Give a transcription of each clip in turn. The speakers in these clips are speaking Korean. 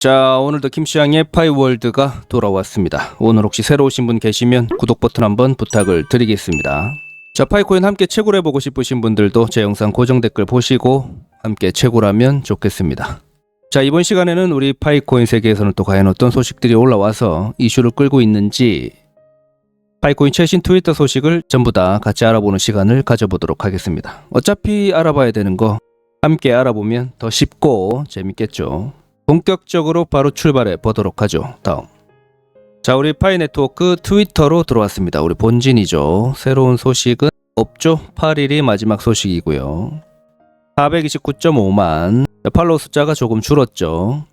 자, 오늘도 김시양의 파이월드가 돌아왔습니다. 오늘 혹시 새로 오신 분 계시면 구독 버튼 한번 부탁을 드리겠습니다. 자, 파이코인 함께 채굴해 보고 싶으신 분들도 제 영상 고정 댓글 보시고 함께 채굴하면 좋겠습니다. 자, 이번 시간에는 우리 파이코인 세계에서는 또 과연 어떤 소식들이 올라와서 이슈를 끌고 있는지 파이코인 최신 트위터 소식을 전부 다 같이 알아보는 시간을 가져보도록 하겠습니다. 어차피 알아봐야 되는 거 함께 알아보면 더 쉽고 재밌겠죠. 본격적으로 바로 출발해 보도록 하죠. 다음. 자, 우리 파이 네트워크 트위터로 들어왔습니다. 우리 본진이죠. 새로운 소식은 없죠. 8일이 마지막 소식이고요. 429.5만 팔로우 숫자가 조금 줄었죠.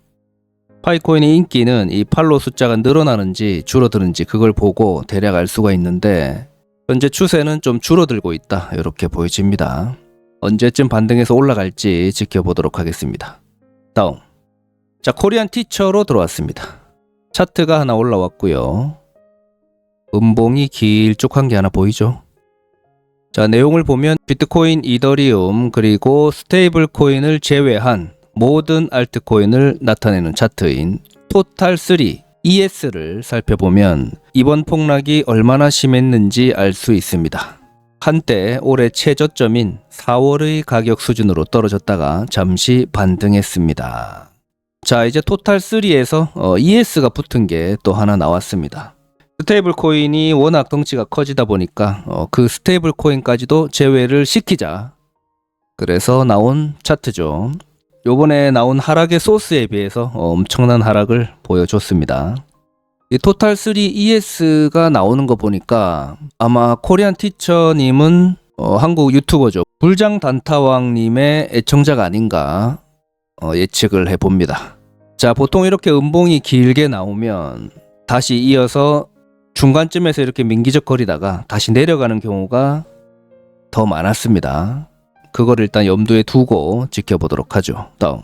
파이코인의 인기는 이 팔로우 숫자가 늘어나는지 줄어드는지 그걸 보고 대략 알 수가 있는데 현재 추세는 좀 줄어들고 있다. 이렇게 보여집니다. 언제쯤 반등해서 올라갈지 지켜보도록 하겠습니다. 다음. 자, 코리안 티처로 들어왔습니다. 차트가 하나 올라왔고요. 음봉이 길쭉한 게 하나 보이죠? 자, 내용을 보면 비트코인, 이더리움, 그리고 스테이블 코인을 제외한 모든 알트코인을 나타내는 차트인 토탈3 ES를 살펴보면 이번 폭락이 얼마나 심했는지 알 수 있습니다. 한때 올해 최저점인 4월의 가격 수준으로 떨어졌다가 잠시 반등했습니다. 자, 이제 토탈 3에서 ES가 붙은 게 또 하나 나왔습니다. 스테이블 코인이 워낙 덩치가 커지다 보니까 어, 그 스테이블 코인까지도 제외를 시키자. 그래서 나온 차트죠. 요번에 나온 하락의 소스에 비해서 어, 엄청난 하락을 보여줬습니다. 이 토탈 3 ES가 나오는 거 보니까 아마 코리안 티처님은 어, 한국 유튜버죠. 불장 단타왕님의 애청자가 아닌가 어, 예측을 해봅니다. 자, 보통 이렇게 음봉이 길게 나오면 다시 이어서 중간쯤에서 이렇게 민기적 거리다가 다시 내려가는 경우가 더 많았습니다. 그걸 일단 염두에 두고 지켜보도록 하죠. 다음.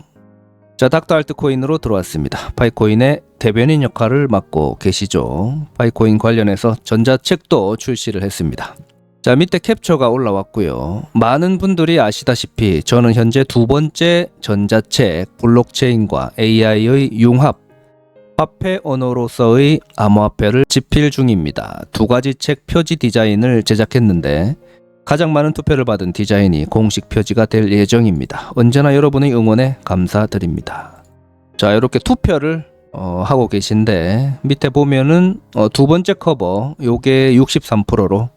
자, 닥터 알트코인으로 들어왔습니다. 파이코인의 대변인 역할을 맡고 계시죠. 파이코인 관련해서 전자책도 출시를 했습니다. 자, 밑에 캡처가 올라왔고요. 많은 분들이 아시다시피 저는 현재 두 번째 전자책 블록체인과 AI의 융합 화폐 언어로서의 암호화폐를 집필 중입니다. 두 가지 책 표지 디자인을 제작했는데 가장 많은 투표를 받은 디자인이 공식 표지가 될 예정입니다. 언제나 여러분의 응원에 감사드립니다. 자, 이렇게 투표를 어, 하고 계신데 밑에 보면은 어, 두 번째 커버 요게 63%로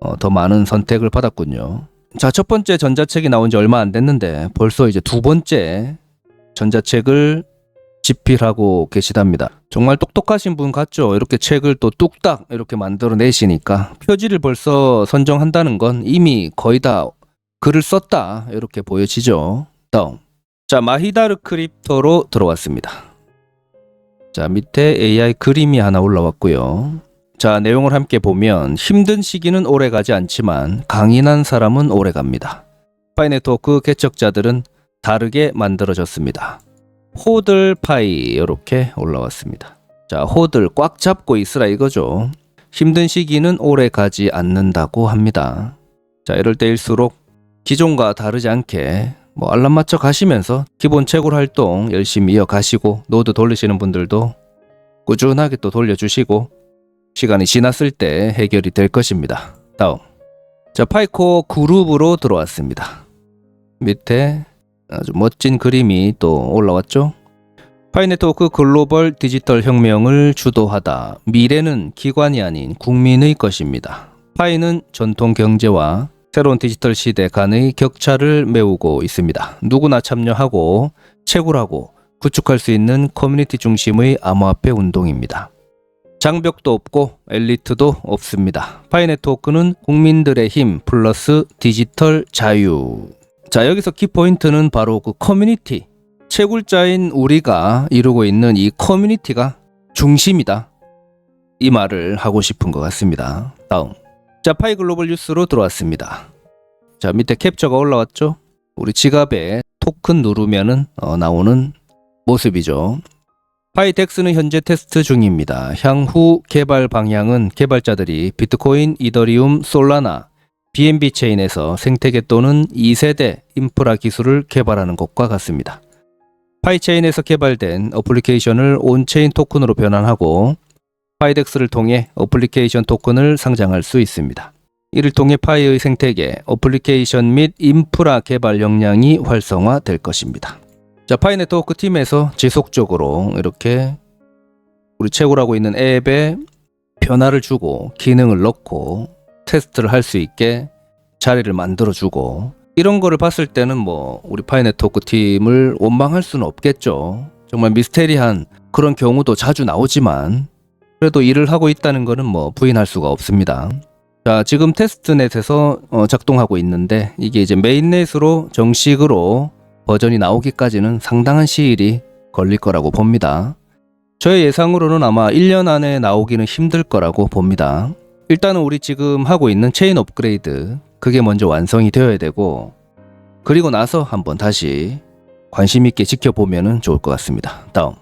어, 더 많은 선택을 받았군요. 자, 첫 번째 전자책이 나온 지 얼마 안 됐는데 벌써 이제 두 번째 전자책을 집필하고 계시답니다. 정말 똑똑하신 분 같죠? 이렇게 책을 또 뚝딱 이렇게 만들어 내시니까 표지를 벌써 선정한다는 건 이미 거의 다 글을 썼다 이렇게 보여지죠. 다음. 자, 마히다르 크립토로 들어왔습니다. 자, 밑에 AI 그림이 하나 올라왔고요. 자, 내용을 함께 보면 힘든 시기는 오래 가지 않지만 강인한 사람은 오래 갑니다. 파이 네트워크 개척자들은 다르게 만들어졌습니다. 호들 파이 이렇게 올라왔습니다. 자, 호들 꽉 잡고 있으라 이거죠. 힘든 시기는 오래 가지 않는다고 합니다. 자, 이럴 때일수록 기존과 다르지 않게 뭐 알람 맞춰 가시면서 기본 채굴 활동 열심히 이어가시고 노드 돌리시는 분들도 꾸준하게 또 돌려주시고 시간이 지났을 때 해결이 될 것입니다. 다음. 자, 파이코 그룹으로 들어왔습니다. 밑에 아주 멋진 그림이 또 올라왔죠. 파이네트워크 글로벌 디지털 혁명을 주도하다. 미래는 기관이 아닌 국민의 것입니다. 파이는 전통 경제와 새로운 디지털 시대 간의 격차를 메우고 있습니다. 누구나 참여하고 채굴하고 구축할 수 있는 커뮤니티 중심의 암호화폐 운동입니다. 장벽도 없고 엘리트도 없습니다. 파이네트워크는 국민들의 힘 플러스 디지털 자유. 자, 여기서 키포인트는 바로 그 커뮤니티. 채굴자인 우리가 이루고 있는 이 커뮤니티가 중심이다. 이 말을 하고 싶은 것 같습니다. 다음. 자, 파이 글로벌 뉴스로 들어왔습니다. 자, 밑에 캡처가 올라왔죠? 우리 지갑에 토큰 누르면은 어, 나오는 모습이죠. 파이덱스는 현재 테스트 중입니다. 향후 개발 방향은 개발자들이 비트코인, 이더리움, 솔라나, BNB 체인에서 생태계 또는 2세대 인프라 기술을 개발하는 것과 같습니다. 파이체인에서 개발된 어플리케이션을 온체인 토큰으로 변환하고 파이덱스를 통해 어플리케이션 토큰을 상장할 수 있습니다. 이를 통해 파이의 생태계, 어플리케이션 및 인프라 개발 역량이 활성화될 것입니다. 자, 파이 네트워크 팀에서 지속적으로 이렇게 우리 채굴하고 있는 앱에 변화를 주고 기능을 넣고 테스트를 할 수 있게 자리를 만들어 주고 이런 거를 봤을 때는 뭐 우리 파이 네트워크 팀을 원망할 수는 없겠죠. 정말 미스테리한 그런 경우도 자주 나오지만 그래도 일을 하고 있다는 거는 뭐 부인할 수가 없습니다. 자, 지금 테스트넷에서 어, 작동하고 있는데 이게 이제 메인넷으로 정식으로 버전이 나오기까지는 상당한 시일이 걸릴 거라고 봅니다. 저의 예상으로는 아마 1년 안에 나오기는 힘들 거라고 봅니다. 일단은 우리 지금 하고 있는 체인 업그레이드 그게 먼저 완성이 되어야 되고 그리고 나서 한번 다시 관심 있게 지켜보면 좋을 것 같습니다. 다음.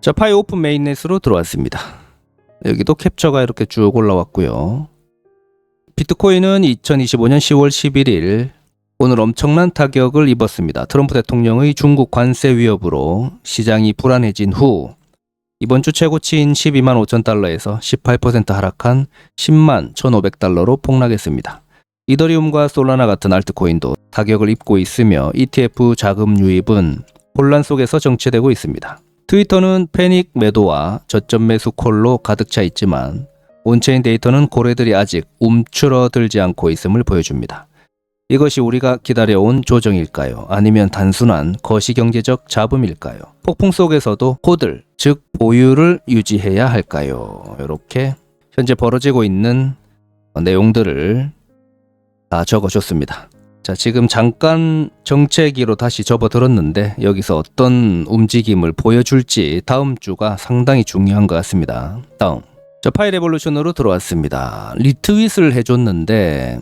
자, 파이 오픈 메인넷으로 들어왔습니다. 여기도 캡처가 이렇게 쭉 올라왔고요. 비트코인은 2025년 10월 11일 오늘 엄청난 타격을 입었습니다. 트럼프 대통령의 중국 관세 위협으로 시장이 불안해진 후 이번 주 최고치인 12만 5천 달러에서 18% 하락한 10만 1,500달러로 폭락했습니다. 이더리움과 솔라나 같은 알트코인도 타격을 입고 있으며 ETF 자금 유입은 혼란 속에서 정체되고 있습니다. 트위터는 패닉 매도와 저점 매수 콜로 가득 차 있지만 온체인 데이터는 고래들이 아직 움츠러들지 않고 있음을 보여줍니다. 이것이 우리가 기다려온 조정일까요? 아니면 단순한 거시경제적 잡음일까요? 폭풍 속에서도 호들, 즉 보유를 유지해야 할까요? 이렇게 현재 벌어지고 있는 내용들을 다 적어줬습니다. 자, 지금 잠깐 정체기로 다시 접어들었는데 여기서 어떤 움직임을 보여줄지 다음 주가 상당히 중요한 것 같습니다. 다음. 자, 파이 레볼루션으로 들어왔습니다. 리트윗을 해줬는데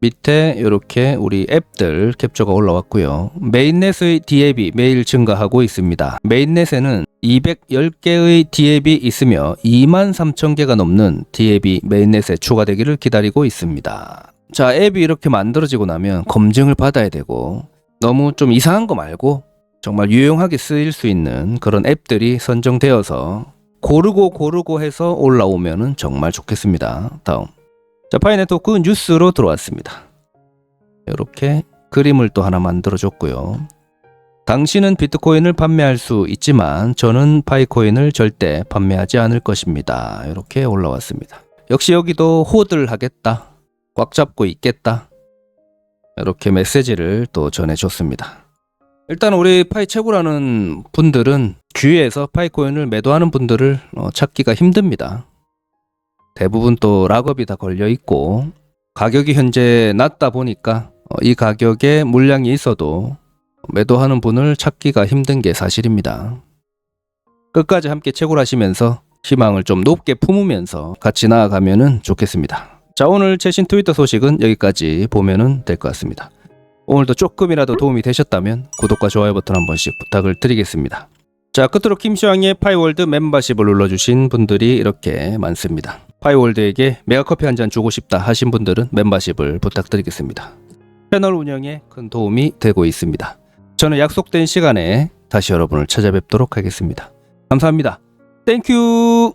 밑에 이렇게 우리 앱들 캡처가 올라왔고요. 메인넷의 D앱이 매일 증가하고 있습니다. 메인넷에는 210개의 D앱이 있으며 2만 3천 개가 넘는 D앱이 메인넷에 추가되기를 기다리고 있습니다. 자, 앱이 이렇게 만들어지고 나면 검증을 받아야 되고 너무 좀 이상한 거 말고 정말 유용하게 쓰일 수 있는 그런 앱들이 선정되어서 고르고 고르고 해서 올라오면 정말 좋겠습니다. 다음. 자, 파이 네트워크 뉴스로 들어왔습니다. 이렇게 그림을 또 하나 만들어줬고요. 당신은 비트코인을 판매할 수 있지만 저는 파이코인을 절대 판매하지 않을 것입니다. 이렇게 올라왔습니다. 역시 여기도 호들 하겠다. 꽉 잡고 있겠다. 이렇게 메시지를 또 전해줬습니다. 일단 우리 파이 채굴하는 분들은 주위에서 파이코인을 매도하는 분들을 어, 찾기가 힘듭니다. 대부분 또 락업이 다 걸려 있고 가격이 현재 낮다 보니까 어, 이 가격에 물량이 있어도 매도하는 분을 찾기가 힘든 게 사실입니다. 끝까지 함께 채굴하시면서 희망을 좀 높게 품으면서 같이 나아가면 좋겠습니다. 자 오늘 최신 트위터 소식은 여기까지 보면 될 것 같습니다. 오늘도 조금이라도 도움이 되셨다면 구독과 좋아요 버튼 한 번씩 부탁을 드리겠습니다. 자 끝으로 김시황의 파이월드 멤버십을 눌러주신 분들이 이렇게 많습니다. 파이월드에게 메가커피 한 잔 주고 싶다 하신 분들은 멤버십을 부탁드리겠습니다. 채널 운영에 큰 도움이 되고 있습니다. 저는 약속된 시간에 다시 여러분을 찾아뵙도록 하겠습니다. 감사합니다. 땡큐!